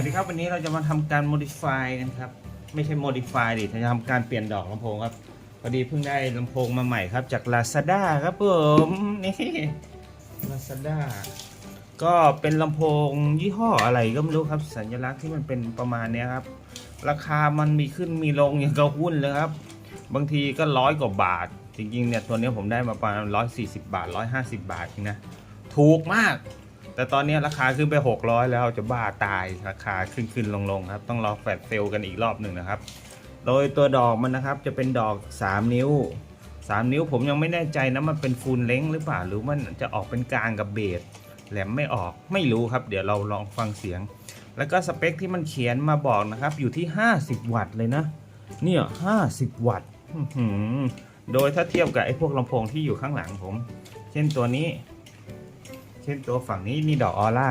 วัสดีครับวันนี้เราจะมาทำการ modify กันครับ ไม่ใช่ modify ดิจะทำการเปลี่ยนดอกลำโพงครับพอดีเพิ่งได้ลำโพงมาใหม่ครับจาก Lazada ครับผมนี่ Lazada ก็เป็นลำโพงยี่ห้ออะไรก็ไม่รู้ครับ สัญลักษณ์ที่มันเป็นประมาณนี้ครับ ราคามันมีขึ้นมีลงอย่างกับหุ้นเลยครับ บางทีก็ร้อยกว่าบาท จริงๆเนี่ยตัวเนี้ยผมได้มาประมาณร้อยสี่สิบาทร้อยห้าสิบาทเองนะถูกมาก แต่ตอนนี้ราคาขึ้นไป 600 แล้วจะบ้าตายราคาขึ้นขึ้นลงลงครับ ต้องรอแฟลชเซลกันอีกรอบหนึ่งนะครับ โดยตัวดอกมันนะครับจะเป็นดอก 3 นิ้ว 3 นิ้วผมยังไม่แน่ใจนะมันเป็นฟูลเล้งหรือเปล่าหรือมันจะออกเป็นกลางกับเบสแหลมไม่ออกไม่รู้ครับ เดี๋ยวเราลองฟังเสียง แล้วก็สเปคที่มันเขียนมาบอกนะครับ อยู่ที่ 50 วัตต์เลยนะเนี่ย50 วัตต์โดยถ้าเทียบกับไอ้พวกลำโพงที่อยู่ข้างหลังผม เช่นตัวนี้่นตัวฝั่งนี้นี่ดอกออร่า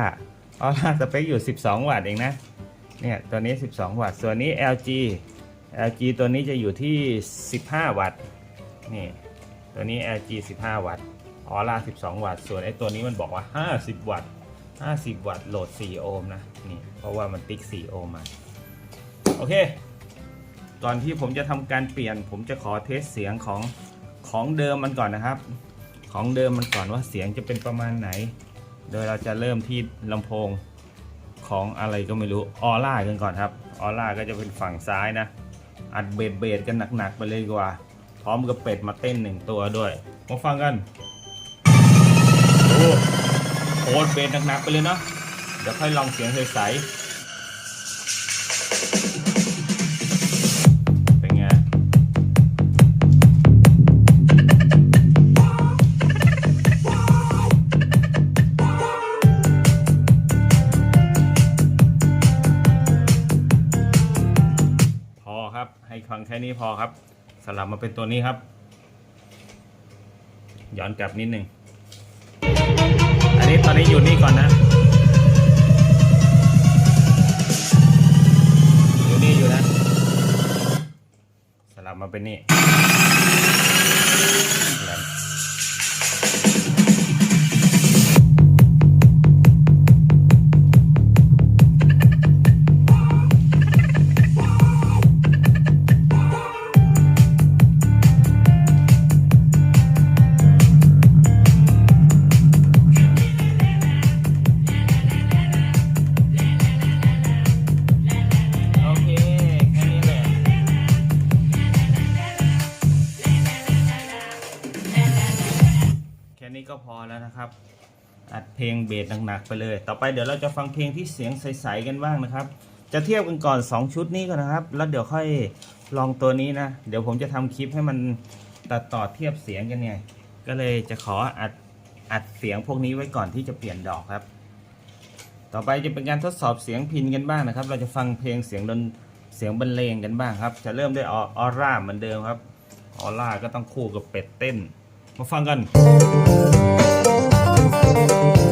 ออร่าสเปคอยู่ 12 วัตต์เองนะเนี่ยตัวนี้ 12 วัตต์ส่วนนี้ LG LG ตัวนี้จะอยู่ที่ 15 วัตต์นี่ตัวนี้ LG 15 วัตต์ออร่า12 วัตต์ส่วนไอ้ตัวนี้มันบอกว่า 50 วัตต์50 วัตต์โหลด 4 โอห์มนะนี่เพราะว่ามันติ๊ก 4 โอห์มมาโอเค ก่อนที่ผมจะทำการเปลี่ยน ผมจะขอเทสเสียงของของเดิมมันก่อนนะครับ ของเดิมมันก่อนว่าเสียงจะเป็นประมาณไหน โดยเราจะเริ่มที่ลำโพงของอะไรก็ไม่รู้ออร่ากันก่อนครับออร่าก็จะเป็นฝั่งซ้ายนะ อัดเบสเบสกันหนักๆไปเลยกว่า พร้อมกับเป็ดมาเต้นหนึ่งตัวด้วยมาฟังกันโอ้โหเบสหนักๆไปเลยเนาะเดี๋ยวค่อยลองเสียงใสๆ นี้พอครับ สลับมาเป็นตัวนี้ครับ ย้อนกลับนิดหนึ่งอันนี้ตอนนี้อยู่นี่ก่อนนะ อยู่นี่อยู่นะ สลับมาเป็นนี่ เพลงเบสหนักๆไปเลย ต่อไปเดี๋ยวเราจะฟังเพลงที่เสียงใสๆกันบ้างนะครับ จะเทียบกันก่อน 2 ชุดนี้ก่อนนะครับ แล้วเดี๋ยวค่อยลองตัวนี้นะ เดี๋ยวผมจะทำคลิปให้มันตัดต่อเทียบเสียงกันไงก็เลยจะขออัดอัดเสียงพวกนี้ไว้ก่อนที่จะเปลี่ยนดอกครับ ต่อไปจะเป็นการทดสอบเสียงพินกันบ้างนะครับ เราจะฟังเพลงเสียงดนเสียงบรรเลงกันบ้างครับ จะเริ่มด้วยออร่าเหมือนเดิมครับ ออร่าก็ต้องคู่กับเป็ดเต้น มาฟังกันส่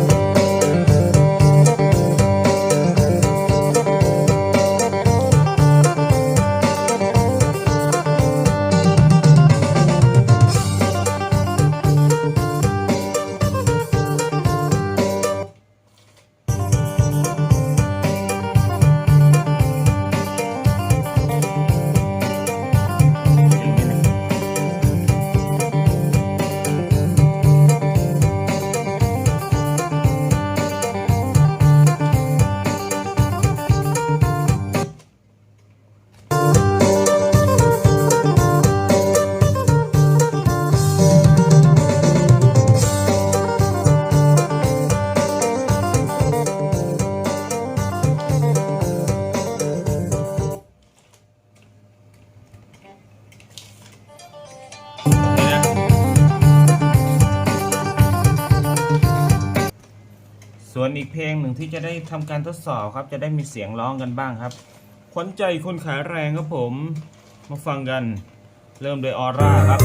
นึ่งที่จะได้ทำการทดสอบครับ จะได้มีเสียงร้องกันบ้างครับ ขวัญใจคนขายแรงครับผม มาฟังกัน เริ่มโดยออร่าครับ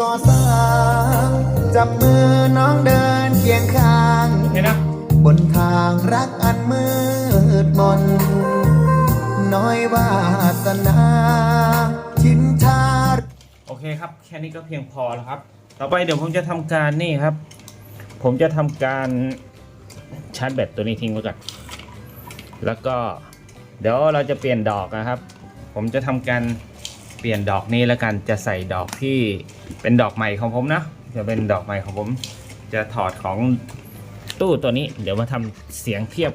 ก่อสร้างจับมือน้องเดินเคียงข้าง เห็นนะบนทางรักอันมืดมน น้อยวาสนาชินชาโอเคครับ แค่นี้ก็เพียงพอแล้วครับ ต่อไปเดี๋ยวผมจะทำการนี่ครับ ผมจะทำการชาร์จแบตตัวนี้ทิ้งไว้ก่อนแล้วก็เดี๋ยวเราจะเปลี่ยนดอกนะครับ ผมจะทำการ เปลี่ยนดอกนี้แล้วกันจะใส่ดอกที่เป็นดอกใหม่ของผมนะจะเป็นดอกใหม่ของผม จะถอดของตู้ตัวนี้ เดี๋ยวมาทำเสียงเทียบ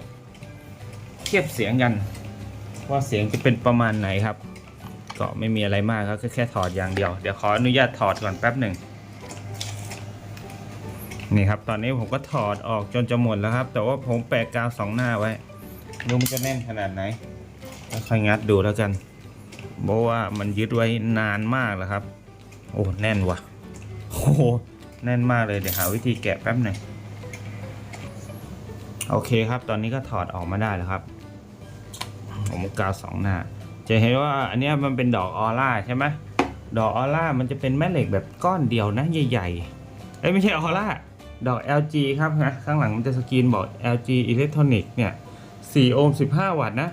เทียบเสียงกัน ว่าเสียงจะเป็นประมาณไหนครับ ก็ไม่มีอะไรมากครับก็แค่ถอดอย่างเดียว เดี๋ยวขออนุญาตถอดก่อนแป๊บหนึ่งนี่ครับ ตอนนี้ผมก็ถอดออกจนจะหมดแล้วครับ แต่ว่าผมแปะกาวสองหน้าไว้ดูมันจะแน่นขนาดไหนค่อยงัดดูแล้วกัน เพราะว่ามันยึดไว้นานมากแล้วครับ โอ้แน่นว่ะโอ้แน่นมากเลยเดี๋ยวหาวิธีแกะแป๊บหนึ่งโอเคครับ ตอนนี้ก็ถอดออกมาได้แล้วครับ ผมกาวสองหน้า จะเห็นว่าอันนี้มันเป็นดอกออร่าใช่ไหมดอกออร่ามันจะเป็นแม่เหล็กแบบก้อนเดียวนะใหญ่ๆเอ้ยไม่ใช่ออร่าดอก LG ครับนะข้างหลังมันจะสกรีนบอก LG Electronic เนี่ย4โอห์ม15 วัตต์นะ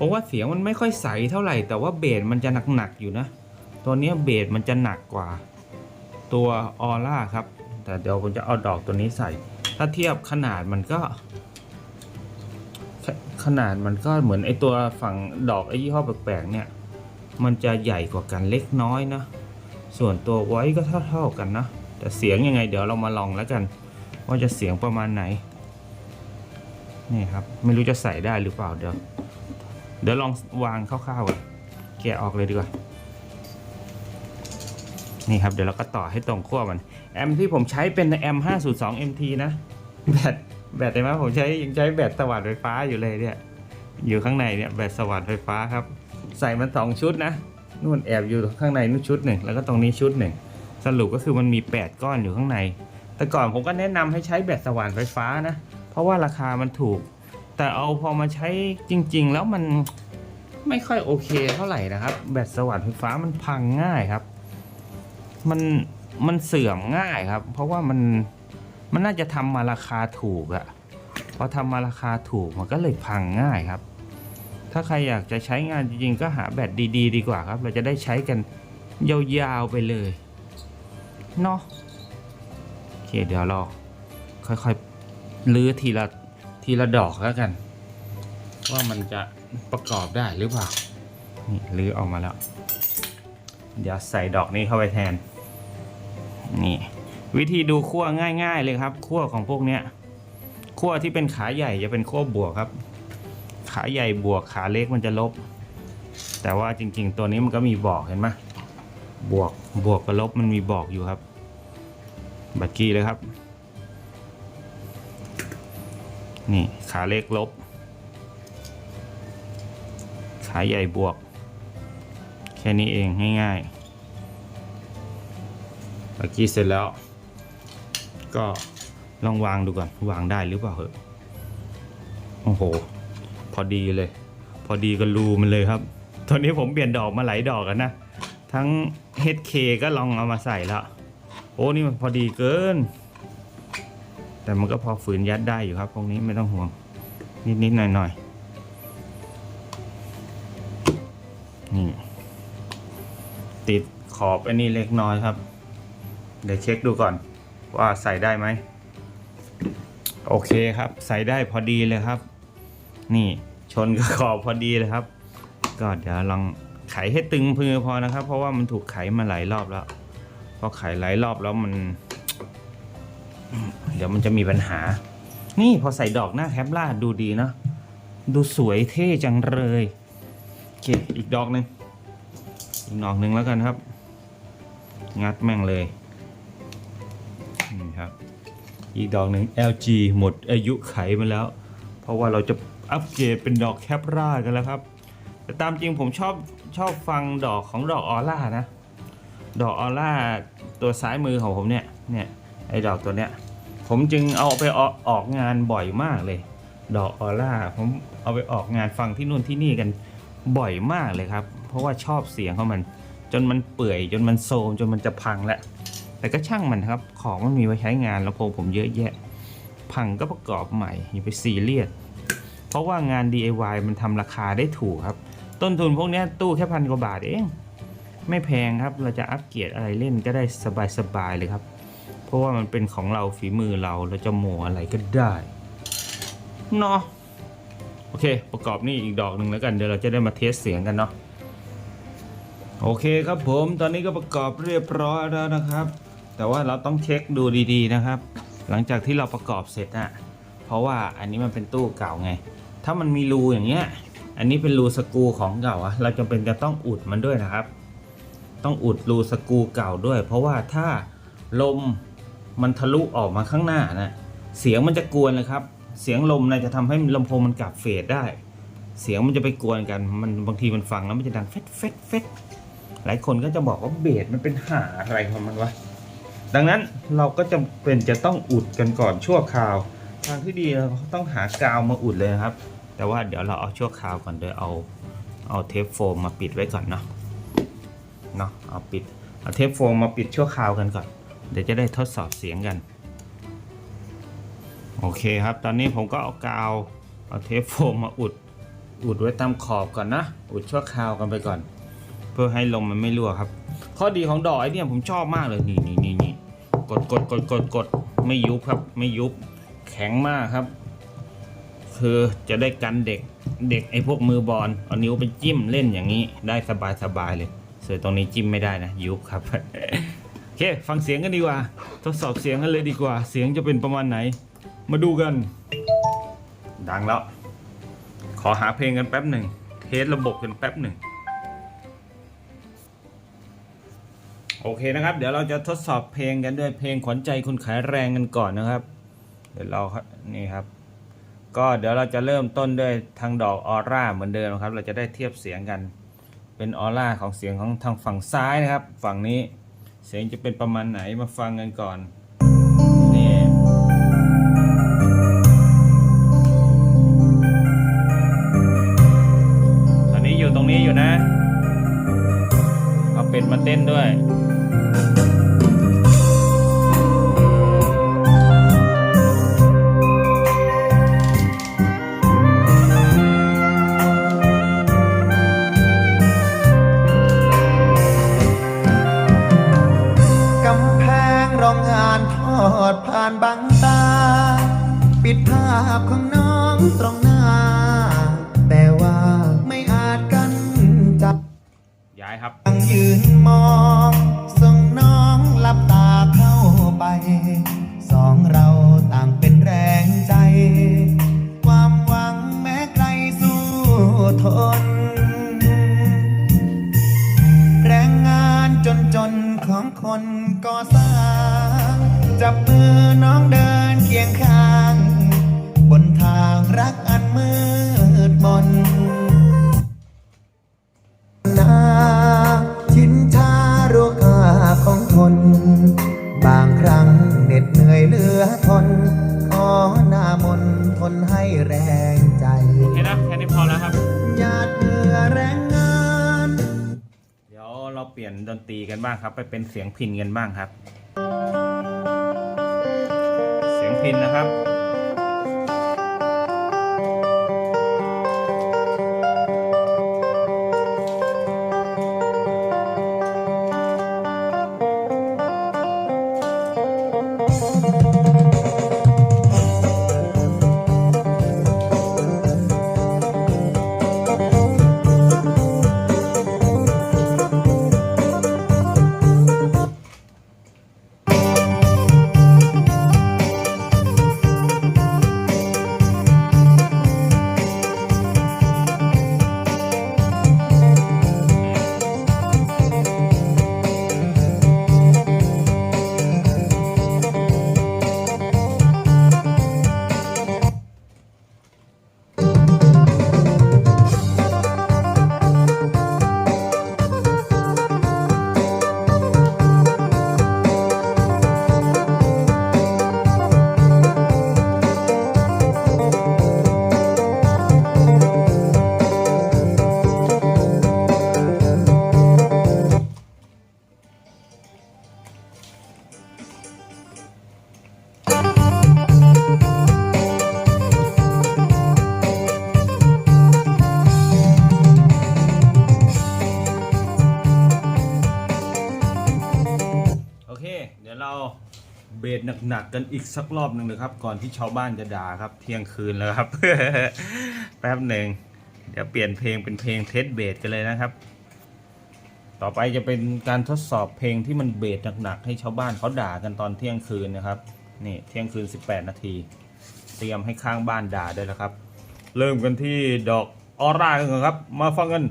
เพราะว่าเสียงมันไม่ค่อยใสเท่าไหร่ แต่ว่าเบสมันจะหนักๆอยู่นะ ตัวนี้เบสมันจะหนักกว่า ตัวออร่าครับ แต่เดี๋ยวผมจะเอาดอกตัวนี้ใส่ ถ้าเทียบขนาดมันก็ขขนาดมันก็เหมือนไอตัวฝั่งดอกไอยี่ห้อแปลกๆเนี่ย มันจะใหญ่กว่ากันเล็กน้อยนะ ส่วนตัวไว้ก็เท่าๆกันนะ แต่เสียงยังไงเดี๋ยวเรามาลองแล้วกัน ว่าจะเสียงประมาณไหน นี่ครับ ไม่รู้จะใส่ได้หรือเปล่าเดี๋ยว เดี๋ยวลองวางคร่าวๆก่อนแกะออกเลยดีกว่า นี่ครับเดี๋ยวเราก็ต่อให้ตรงขั้วมัน แอมที่ผมใช้เป็นแอม502 MT นะ แบตแบตเห็นไหมผมใช้ยังใช้แบตสว่านไฟฟ้าอยู่เลยเนี่ย อยู่ข้างในเนี่ยแบตสว่านไฟฟ้าครับ ใส่มันสองชุดนะนู่นแอบอยู่ข้างในนู่นชุดหนึ่งแล้วก็ตรงนี้ชุดหนึ่งสรุปก็คือมันมี 8 ก้อนอยู่ข้างใน แต่ก่อนผมก็แนะนำให้ใช้แบตสว่านไฟฟ้านะ เพราะว่าราคามันถูก แต่เอาพอมาใช้จริง ๆ แล้วมันไม่ค่อยโอเคเท่าไหร่นะครับ แบตสว่านไฟฟ้ามันพังง่ายครับ มันมันเสื่อมง่ายครับ เพราะว่ามันมันน่าจะทำมาราคาถูกอะพอทำมาราคาถูกมันก็เลยพังง่ายครับ ถ้าใครอยากจะใช้งานจริงๆ ก็หาแบตดีๆดีกว่าครับ เราจะได้ใช้กันยาวๆไปเลยเนาะโอเคเดี๋ยวเราค่อยๆลื้อทีละ ทีละดอกแล้วกัน ว่ามันจะประกอบได้หรือเปล่า นี่ลื้อออกมาแล้ว เดี๋ยวใส่ดอกนี้เข้าไปแทน นี่ วิธีดูขั้วง่าย ๆ เลยครับขั้วของพวกเนี้ยขั้วที่เป็นขาใหญ่จะเป็นขั้วบวกครับ ขาใหญ่บวกขาเล็กมันจะลบ แต่ว่าจริง ๆ ตัวนี้มันก็มีบอกเห็นไหมบวกบวกกับลบมันมีบอกอยู่ครับ บัตรกี้เลยครับ นี่ขาเล็กลบ ขาใหญ่บวก แค่นี้เองง่ายๆบัตรกี้เสร็จแล้ว ก็ลองวางดูก่อนวางได้หรือเปล่าเหรอโอ้โห พอดีเลย พอดีกับรูมันเลยครับตอนนี้ผมเปลี่ยนดอกมาหลายดอกแล้วนะ ทั้ง HK ก็ลองเอามาใส่แล้วโอ้นี่มันพอดีเกิน แต่มันก็พอฝืนยัดได้อยู่ครับ พวกนี้ไม่ต้องห่วง นิดๆหน่อยๆนี่ ติดขอบอันนี้เล็กน้อยครับ เดี๋ยวเช็คดูก่อน ว่าใส่ได้ไหม โอเคครับ ใส่ได้พอดีเลยครับ นี่ชนกับขอบพอดีเลยครับ ก็เดี๋ยวลองไขให้ตึงพือพอนะครับ เพราะว่ามันถูกไขมาหลายรอบแล้วพอไขหลายรอบแล้วมัน เดี๋ยวมันจะมีปัญหา นี่พอใส่ดอกหน้าแคปล่าดูดีเนอะดูสวยเท่จังเลยโอเคอีกดอกหนึ่งอีกดอกหนึ่งแล้วกันครับ งัดแม่งเลยนี่ครับ อีกดอกหนึ่ง LG หมดอายุไขมาแล้ว เพราะว่าเราจะอัปเกรดเป็นดอกแคปรากันแล้วครับแต่ตามจริงผมชอบชอบฟังดอกของดอกออร่านะ ดอกออร่าตัวซ้ายมือของผมเนี่ยเนี่ย ไอ้ดอกตัวเนี้ย ผมจึงเอาไปออกออกงานบ่อยมากเลย ดอกออร่าผมเอาไปออกงานฟังที่นู่นที่นี่กันบ่อยมากเลยครับ เพราะว่าชอบเสียงของมัน จนมันเปื่อยจนมันโซมจนมันจะพังแล้ว แต่ก็ช่างมันครับ ของมันมีไว้ใช้งานแล้วพงผมเยอะแยะ พังก็ประกอบใหม่อย่าไปซีเรียสเพราะว่างาน DIY มันทำราคาได้ถูกครับ ต้นทุนพวกนี้ตู้แค่พันกว่าบาทเอง ไม่แพงครับเราจะอัปเกรดอะไรเล่นก็ได้สบายๆเลยครับ เพราะว่ามันเป็นของเราฝีมือเราเราจะโมอะไรก็ได้เนาะโอเค ประกอบนี่อีกดอกหนึ่งแล้วกันเดี๋ยวเราจะได้มาเทสเสียงกันเนาะโอเคครับผมตอนนี้ก็ประกอบเรียบร้อยแล้วนะครับ แต่ว่าเราต้องเช็คดูดีๆนะครับ หลังจากที่เราประกอบเสร็จอะเพราะว่าอันนี้มันเป็นตู้เก่าไง ถ้ามันมีรูอย่างเงี้ยอันนี้เป็นรูสกูของเก่าอะเราจำเป็นจะต้องอุดมันด้วยนะครับ ต้องอุดรูสกูเก่าด้วย เพราะว่าถ้าลม มันทะลุออกมาข้างหน้านะเสียงมันจะกวนเลยครับ เสียงลมนะจะทำให้ลำโพงมันกลับเฟดได้ เสียงมันจะไปกวนกัน มันบางทีมันฟังแล้วมันจะดังเฟดเฟดเฟดหลายคนก็จะบอกว่าเบสมันเป็นหาอะไรของมันวะดังนั้นเราก็จะเป็นจะต้องอุดกันก่อนชั่วคราว ทางที่ดีเราต้องหากาวมาอุดเลยครับ แต่ว่าเดี๋ยวเราเอาชั่วคราวก่อนเดี๋ยเอาเอาเทปโฟมมาปิดไว้ก่อนเนาะเนาะเอาปิดเอาเทปโฟมมาปิดชั่วคราวกันก่อน เดี๋ยวจะได้ทดสอบเสียงกัน โอเคครับ ตอนนี้ผมก็เอากาว เอาเทปโฟมมาอุด อุดไว้ตามขอบก่อนนะ อุดชั่วคราวกันไปก่อน เพื่อให้ลมมันไม่รั่วครับ ข้อดีของดอกไอ้เนี่ยผมชอบมากเลย นี่นี่นี่นี่กดกดกดกดกดไม่ยุบครับ ไม่ยุบ แข็งมากครับ คือจะได้กันเด็ก เด็กไอ้พวกมือบอล เอานิ้วไปจิ้มเล่นอย่างนี้ ได้สบายสบายเลยส่วนตรงนี้จิ้มไม่ได้นะ ยุบครับ เค ฟังเสียงกันดีกว่า ทดสอบเสียงกันเลยดีกว่า เสียงจะเป็นประมาณไหน มาดูกัน ดังแล้ว ขอหาเพลงกันแป๊บหนึ่ง เทสระบบกันแป๊บหนึ่ง โอเคนะครับ เดี๋ยวเราจะทดสอบเพลงกันด้วยเพลงขวัญใจคนขายแรงกันก่อนนะครับ เดี๋ยวเรานี่ครับ ก็เดี๋ยวเราจะเริ่มต้นด้วยทางดอกออร่าเหมือนเดิมครับ เราจะได้เทียบเสียงกัน เป็นออร่าของเสียงของทางฝั่งซ้ายนะครับ ฝั่งนี้ เสียงจะเป็นประมาณไหนมาฟังกันก่อนนี่ตอนนี้อยู่ตรงนี้อยู่นะ เอาเป็ดมาเต้นด้วย กันบ้างครับ ไปเป็นเสียงพินกันบ้างครับ เสียงพินนะครับ เบสหนักๆกันอีกสักรอบหนึ่งเลยครับ ก่อนที่ชาวบ้านจะด่าครับ เที่ยงคืนแล้วครับ แป๊บหนึ่งเดี๋ยวเปลี่ยนเพลงเป็นเพลงเทสเบสกันเลยนะครับ ต่อไปจะเป็นการทดสอบเพลงที่มันเบสหนักๆให้ชาวบ้านเขาด่ากันตอนเที่ยงคืนนะครับนี่เที่ยงคืน 18 นาที เตรียมให้ข้างบ้านด่าด้วยแล้วครับ เริ่มกันที่ดอกออร่ากันก่อนครับ มาฟังกัน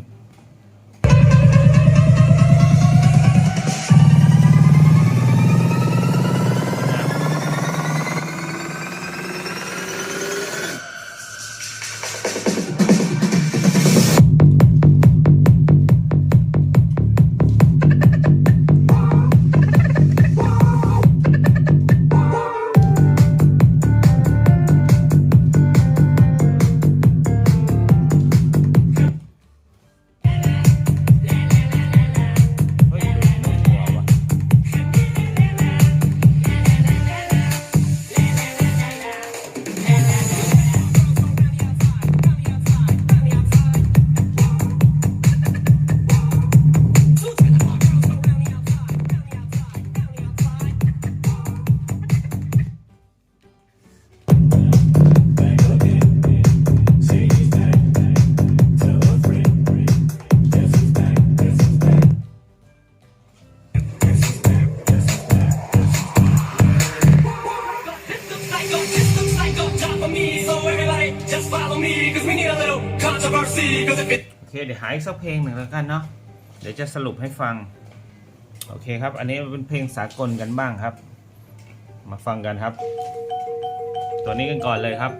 าอีกสักเพลงหนึ่งแล้วกันเนาะเดี๋ยวจะสรุปให้ฟัง โอเคครับ อันนี้เป็นเพลงสากลกันบ้างครับ มาฟังกันครับ ตัวนี้กันก่อนเลยครับ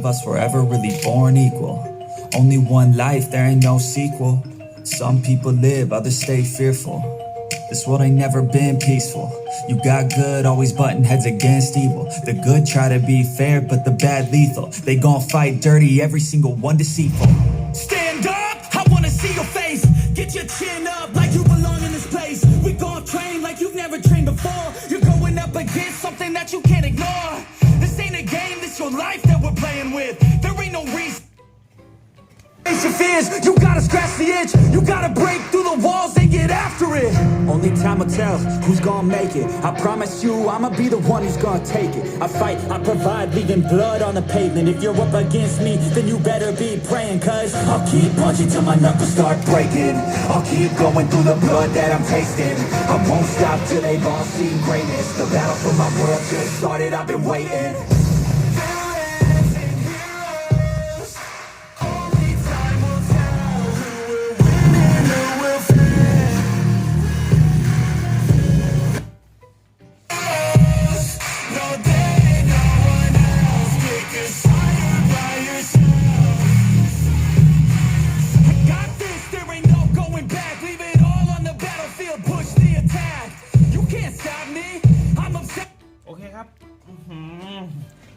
of us were ever really born equal. Only one life, there ain't no sequel. Some people live, others stay fearful. This world ain't never been peaceful. You got good, always butting heads against evil. The good try to be fair, but the bad lethal. They gon' fight dirty, every single one deceitful. Fears, you gotta scratch the itch. You gotta break through the walls and get after it. Only time will tell who's gonna make it. I promise you, I'ma be the one who's gonna take it. I fight, I provide, leaving blood on the pavement. If you're up against me, then you better be praying, cause I'll keep punching till my knuckles start breaking. I'll keep going through the blood that I'm tasting. I won't stop till they've all seen greatness. The battle for my world just started, I've been waiting.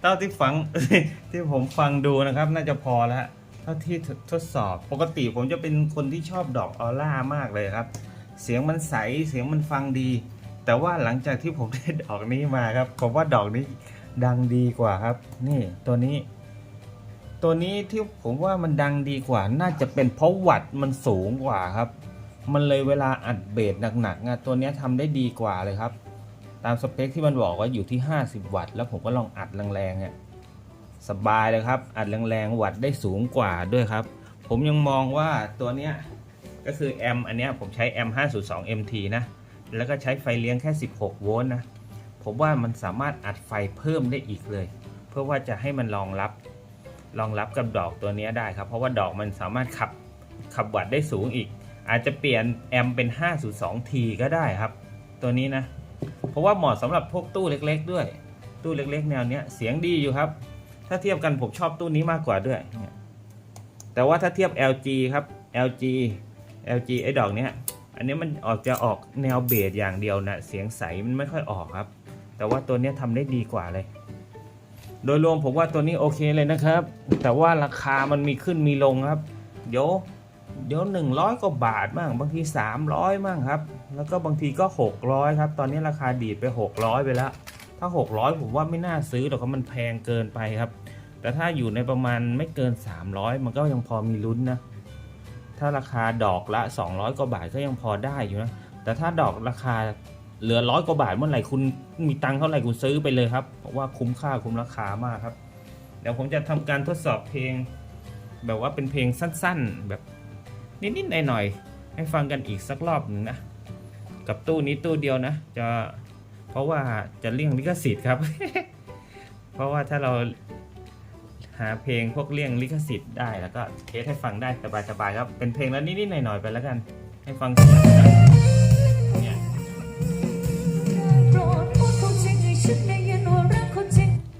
เท่าที่ฟัง ที่ผมฟังดูนะครับ น่าจะพอแล้วเท่าที่ทดสอบปกติผมจะเป็นคนที่ชอบดอกออร่ามากเลยครับ เสียงมันใสเสียงมันฟังดี แต่ว่าหลังจากที่ผมได้ดอกนี้มาครับ ผมว่าดอกนี้ดังดีกว่าครับ นี่ตัวนี้ ตัวนี้ที่ผมว่ามันดังดีกว่า น่าจะเป็นเพราะวัตต์มันสูงกว่าครับ มันเลยเวลาอัดเบสหนักๆอะตัวนี้ทำได้ดีกว่าเลยครับ ตามสเปคที่มันบอกว่าอยู่ที่ 50 วัตต์ แล้วผมก็ลองอัดแรงๆเนี่ยสบายเลยครับ อัดแรงๆวัตต์ได้สูงกว่าด้วยครับ ผมยังมองว่าตัวเนี้ยก็คือแอมป์อันเนี้ยผมใช้แอมป์502 MT นะแล้วก็ใช้ไฟเลี้ยงแค่ 16 โวลต์นะผมว่ามันสามารถอัดไฟเพิ่มได้อีกเลย เพื่อว่าจะให้มันรองรับรองรับกับดอกตัวนี้ได้ครับ เพราะว่าดอกมันสามารถขับขับวัตต์ได้สูงอีก อาจจะเปลี่ยนแอมเป็น 502T ก็ได้ครับ ตัวนี้นะ เพราะว่าเหมาะสำหรับพวกตู้เล็ก ๆ ด้วย ตู้เล็ก ๆ แนวเนี้ยเสียงดีอยู่ครับ ถ้าเทียบกันผมชอบตู้นี้มากกว่าด้วย แต่ว่าถ้าเทียบ LG ครับ LG LG ไอ้ดอกเนี้ยอันนี้มันออกจะออกแนวเบสอย่างเดียวนะเสียงใสมันไม่ค่อยออกครับ แต่ว่าตัวนี้ทำได้ดีกว่าเลย โดยรวมผมว่าตัวนี้โอเคเลยนะครับ แต่ว่าราคามันมีขึ้นมีลงครับ เดี๋ยว เดี๋ยว 100กว่าบาทบ้างบางที 300บ้างครับ แล้วก็บางทีก็ 600 ครับ ตอนนี้ราคาดีดไป 600 ไปแล้ว ถ้า 600 ผมว่าไม่น่าซื้อหรอกครับมันแพงเกินไปครับ แต่ถ้าอยู่ในประมาณไม่เกิน 300 มันก็ยังพอมีลุ้นนะ ถ้าราคาดอกละ 200 กว่าบาทก็ยังพอได้อยู่นะ แต่ถ้าดอกราคาเหลือร้อยกว่าบาทเมื่อไหร่คุณมีตังค์เท่าไหร่คุณซื้อไปเลยครับเพราะว่าคุ้มค่าคุ้มราคามากครับ เดี๋ยวผมจะทำการทดสอบเพลง แบบว่าเป็นเพลงสั้น ๆ แบบ นิดๆหน่อยๆให้ฟังกันอีกสักรอบหนึ่งนะ กับตู้นี้ตู้เดียวนะ จะเพราะว่าจะเลี่ยงลิขสิทธิ์ครับ เพราะว่าถ้าเราหาเพลงพวกเลี่ยงลิขสิทธิ์ได้แล้วก็เทสให้ฟังได้สบายๆครับ เป็นเพลงแล้วนิดๆหน่อยๆไปแล้วกัน ให้ฟังสบายๆเนี่ย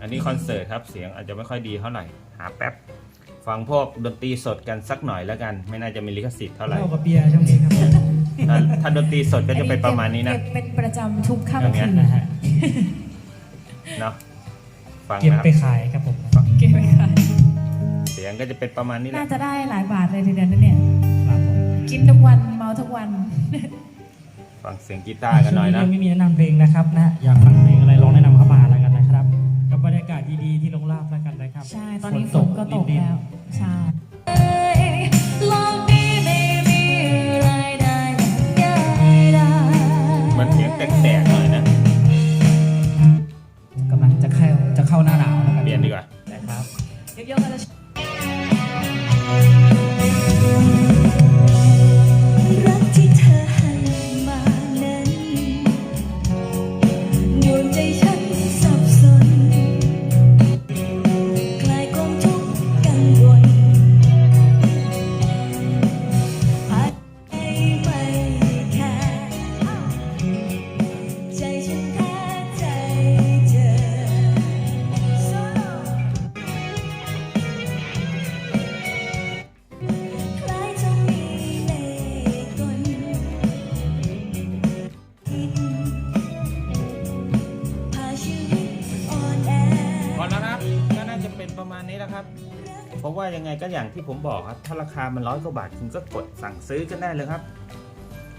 อันนี้คอนเสิร์ตครับเสียงอาจจะไม่ค่อยดีเท่าไหร่หาแป๊บ ฟังพวกดนตรีสดกันสักหน่อยแล้วกัน ไม่น่าจะมีลิขสิทธิ์เท่าไหร่เหล้ากับเบียร์ช่วงนี้ครับถ้าถ้าดนตรีสดก็จะเป็นประมาณนี้นะเก็บเป็นประจำทุกอย่างเงี้ยค่ำคืนนะฮะเนาะฟังเก็บนะครับไปขายครับผมเก็บไว้ค่ะเสียงก็จะเป็นประมาณนี้แหน่าละจะได้หลายบาทเลยทีเดียวนะเนี่ย ครับผมกินทุกวันเมาทุกวัน ฟังเสียงกีตาร์กันหน่อยช่วนะยังไม่มีแนะนำเพลงนะครับนะอยากฟังเพลง ดีๆ ที่ลงลาบแล้วกันนะครับใช่ ตอนนี้ฝนก็ตกนิดๆแล้ว ใช่ะว่ายังไงก็อย่างที่ผมบอกครับ ถ้าราคามันร้อยกว่าบาทคุณก็กดสั่งซื้อกันได้เลยครับ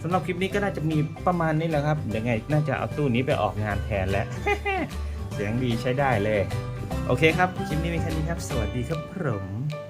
สำหรับคลิปนี้ก็น่าจะมีประมาณนี้แหละครับยังไงน่าจะเอาตู้นี้ไปออกงานแทนแล้วเสียงดีใช้ได้เลย โอเคครับ คลิปนี้มีแค่นี้ครับ สวัสดีครับผม